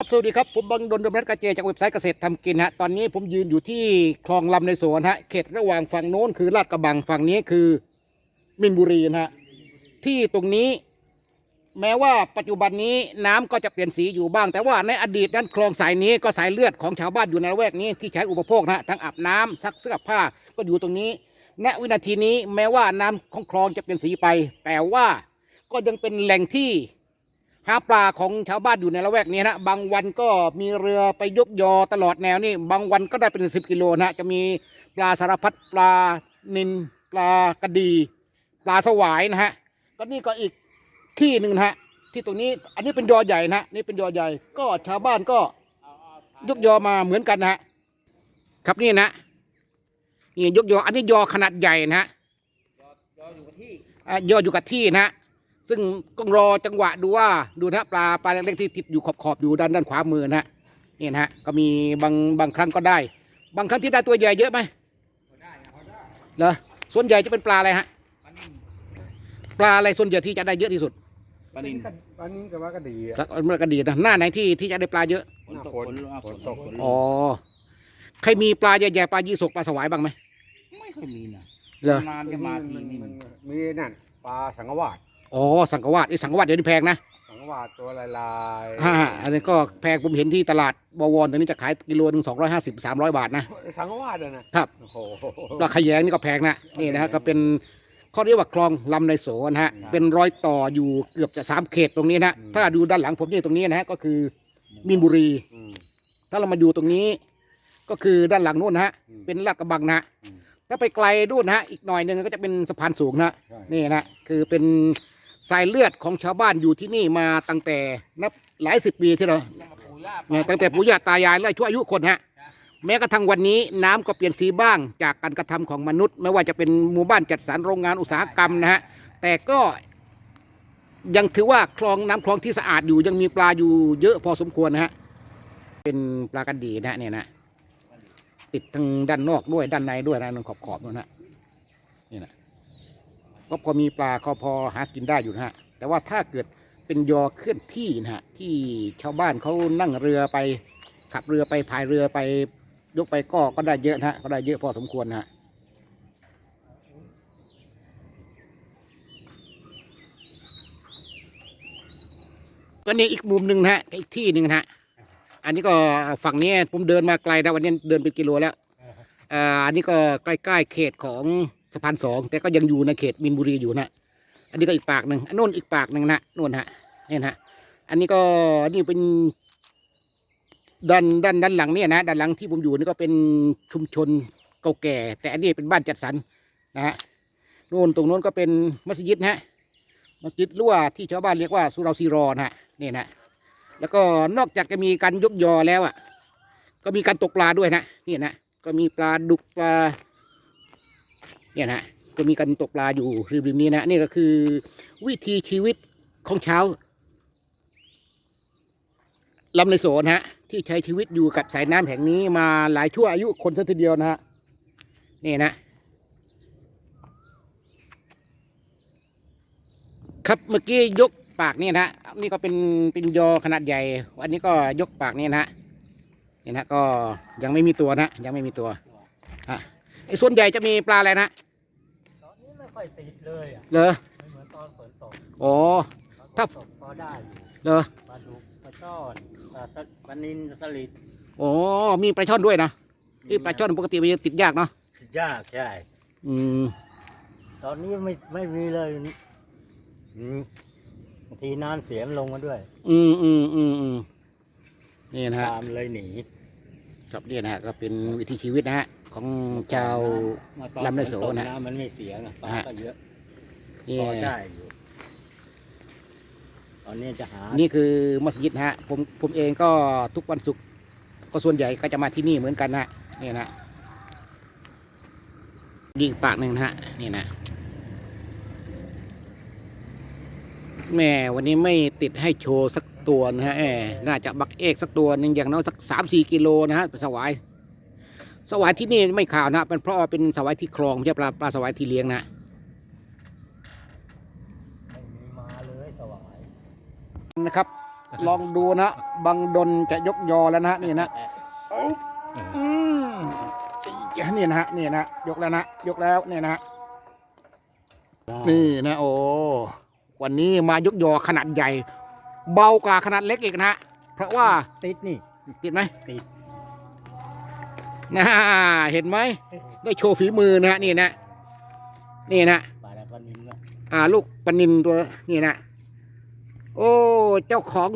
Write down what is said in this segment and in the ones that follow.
ครับสวัสดีครับ ผมบังดนดมรัตกาเจจากเว็บไซต์เกษตรทำกินฮะตอนนี้ผมยืนอยู่ที่คลองลำในสวนฮะเขตระหว่างฝั่งโน้นคือลาดกระบังฝั่งนี้คือมินบุรีนะฮะที่ตรงนี้ แม้ว่าปัจจุบันนี้น้ำก็จะเปลี่ยนสีอยู่บ้าง แต่ว่าในอดีตนั้นคลองสายนี้ก็สายเลือดของชาวบ้านอยู่ในละแวกนี้ที่ใช้อุปโภคนะทั้งอาบน้ำซักเสื้อผ้าก็อยู่ตรงนี้ณวินาทีนี้แม้ว่าน้ำของคลองจะเปลี่ยนสีไป แต่ว่าก็ยังเป็นแหล่งที่ หาปลาของชาวบ้านอยู่ในละแวกนี้นะบางวันก็มีเรือไปยกยอตลอดแนวนี่บางวันก็ได้เป็นสิบกิโลนะจะมีปลาสารพัดปลานินปลากระดี ปลาสวายนะฮะก็นี่ก็อีกที่หนึ่งนะฮะที่ตรงนี้อันนี้เป็นยอใหญ่นะนี่เป็นยอใหญ่ ก็ชาวบ้านก็ยกยอมาเหมือนกันนะฮะครับนี่นะนี่ยกยออันนี้ยอขนาดใหญ่นะฮะอะยออยู่กับที่นะฮะ ซึ่งต้องรอจังหวะดูว่าดูนะปลาปลาเล็กๆที่ติดอยู่ขอบๆอยู่ด้านด้านขวามือนะฮะนี่นะฮะก็มีบางบางครั้งก็ได้ บางครั้งที่ได้ตัวใหญ่เยอะไหมเหรอส่วนใหญ่จะเป็นปลาอะไรฮะปลาอะไรส่วนใหญ่ที่จะได้เยอะที่สุดปลานินปลานินก็ว่าก็ดีอะแล้วมันก็ดีนะหน้าไหนที่ที่จะได้ปลาเยอะฝนตกฝนฝนฝนตกฝนอ๋อใครมีปลาใหญ่ๆปลายี่สกปลาสวายบ้างไหมไม่ค่อยมีนะเหรอนานจะมาทีมันนี่มันมีนั่นปลาสังกวาด อ๋อสังกวาดไอ้สังกวาดเดี๋ยวนี้แพงนะสังกวาดตัวลายลายอ่าอันนี้ก็แพงผมเห็นที่ตลาดบวรตอนนี้จะขายกิโลหนึ่งสองร้อยห้าสิบสามร้อยบาทนะสังกวาดอะนะครับโอ้โหปลาขยงนี่ก็แพงนะนี่นะฮะก็เป็นเขาเรียกว่าคลองลำในโสนะฮะเป็นรอยต่ออยู่เกือบจะสามเขตตรงนี้นะถ้าดูด้านหลังผมนี่ตรงนี้นะฮะก็คือมีนบุรีอืมถ้าเรามาดูตรงนี้ ก็คือด้านหลังนู่นนะฮะอืมเป็นลาดกระบังนะฮะอืมถ้าไปไกลนู่นนะฮะอีกหน่อยหนึ่งก็จะเป็นสะพานสูงนะใช่นี่นะคือเป็น สายเลือดของชาวบ้านอยู่ที่นี่มาตั้งแต่นับหลายสิบปีที่เราเนี่ยตั้งแต่ปู่ย่าตายายไล่ชั่วอายุคนฮะแม้กระทั่งวันนี้น้ำก็เปลี่ยนสีบ้างจากการกระทำของมนุษย์ ไม่ว่าจะเป็นหมู่บ้านจัดสรรโรงงานอุตสาหกรรมนะฮะแต่ก็ยังถือว่าคลองน้ำคลองที่สะอาดอยู่ยังมีปลาอยู่เยอะพอสมควรนะฮะเป็นปลากระดีนะฮะเนี่ยนะติดทั้งด้านนอกด้วยด้านในด้วยนะตรงขอบขอบๆนู่นนะนี่นะ ก็พอมีปลาก็พอหากินได้อยู่นะฮะ แต่ว่าถ้าเกิดเป็นยอเคลื่อนที่นะฮะที่ชาวบ้านเขานั่งเรือไปขับเรือไปพายเรือไปยกไปก็ก็ได้เยอะนะฮะก็ได้เยอะพอสมควรนะฮะก็นี่อีกมุมหนึ่งนะฮะอีกที่หนึ่งนะฮะอันนี้ก็ฝั่งนี้ผมเดินมาไกลนะวันนี้เดินเป็นกิโลแล้วอ่าอันนี้ก็ใกล้ๆเขตของ สะพานสองแต่ก็ยังอยู่ในเขตมินบุรีอยู่นะอันนี้ก็อีกปากหนึ่งอันโน้นอีกปากหนึ่งนะโน่นฮะเนี่ยนะอันนี้ก็นี่เป็นด้านด้านด้านหลังเนี่ยนะด้านหลังที่ผมอยู่นี่ก็เป็นชุมชนเก่าแก่ แต่อันนี้เป็นบ้านจัดสรรนะฮะโน่นตรงโน้นก็เป็นมัสยิดนะฮะมัสยิดรือว่าที่ชาวบ้านเรียกว่าสุราซีรอนะฮะนี่นะแล้วก็นอกจากจะมีการยกยอแล้วอะก็มีการตกปลาด้วยนะนี่นะก็มีปลาดุกปลา เนี่ยนะก็มีการตกปลาอยู่ริมๆนี้นะนี่ก็คือ วิถีชีวิตของชาวลำในโสนฮะ ที่ใช้ชีวิตอยู่กับสายน้ำแห่งนี้มาหลายชั่วอายุคนซะทีเดียวนะฮะนี่นะ ครับเมื่อกี้ยกปากนี่นะนี่ก็เป็นเป็นยอขนาดใหญ่ อันนี้ก็ยกปากนี่นะนี่นะก็ยังไม่มีตัวนะยังไม่มีตัวอะไอ้ส่วนใหญ่จะมีปลาอะไรนะ ค่อยติดเลยอะเหรอไม่เหมือนตอนฝนตกอ๋อ ตอนถ้าฝนตกพอได้อยู่เหรอปลาดุกปลาช่อนปลาสะปลานินสลิดอ๋อมีปลาช่อนด้วยนะที่ปลาช่อนปกติมันจะติดยากเนาะยากใช่ อืมตอนนี้ไม่ไม่มีเลยอืมบางทีน้ำเสียมลงมาด้วยอืมอืมอืมอืมนี่นะฮะ ตามเลยหนี ครับนี่นะฮะก็เป็นวิถีชีวิตนะฮะของชาวมาตอนลำในโสฝตกนะน้ำมันไม่เสียไงปลาฮะก็เยอะนี่พอได้อยู่ตอนนี้จะหานี่คือมัสยิดนะฮะผมผมเองก็ทุกวันศุกร์ก็ส่วนใหญ่ก็จะมาที่นี่เหมือนกันนะฮะนี่นะดีอีกปากหนึ่งนะฮะนี่นะแม่วันนี้ไม่ติดให้โชว์สัก ตัวนะฮะน่าจะบักเอกสักตัวหนึ่งอย่างน้อยสักสามสี่กิโลนะฮะสวายสวายที่นี่ไม่ข่าวนะเป็นเพราะเป็นสวายที่คลองไม่ใช่ปลาปลาสวายที่เลี้ยงนะไม่มีมาเลยสวายนะครับ ลองดูนะบังดนจะยกยอแล้วนะนี่นะอืมนี่นะฮะนี่นะยกแล้วนะยกแล้วเนี่ยนะนี่นะโอ้วันนี้มายกยอขนาดใหญ่ เบากว่าขนาดเล็กอีกนะฮะเพราะว่าติดนี่ติดไหมติดนะเห็นไหมได้โชว์ฝีมือนะฮะนี่นะนี่นะปลาดาปลานินก็อ่าลูกปลานินตัวนี่นะโอ้เจ้าของ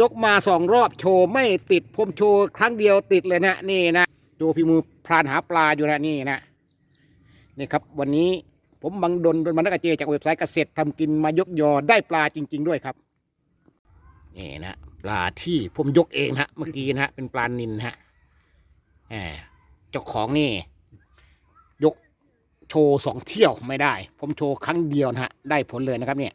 ยกมาสองรอบโชว์ไม่ติดผมโชว์ครั้งเดียวติดเลยนะนี่นะดูฝีมือพรานหาปลาอยู่นะนี่นะนี่ครับ วันนี้ผมบังดนดนมันนักเจจากเว็บไซต์เกษตรทำกินมายกยอได้ปลาจริง ๆ ด้วยครับ นี่นะปลาที่ผมยกเองฮะเมื่อกี้นะเป็นปลานินฮะแหมเจ้าของนี่ ยกโชว์สองเที่ยวไม่ได้ ผมโชว์ครั้งเดียวนะฮะได้ผลเลยนะครับเนี่ย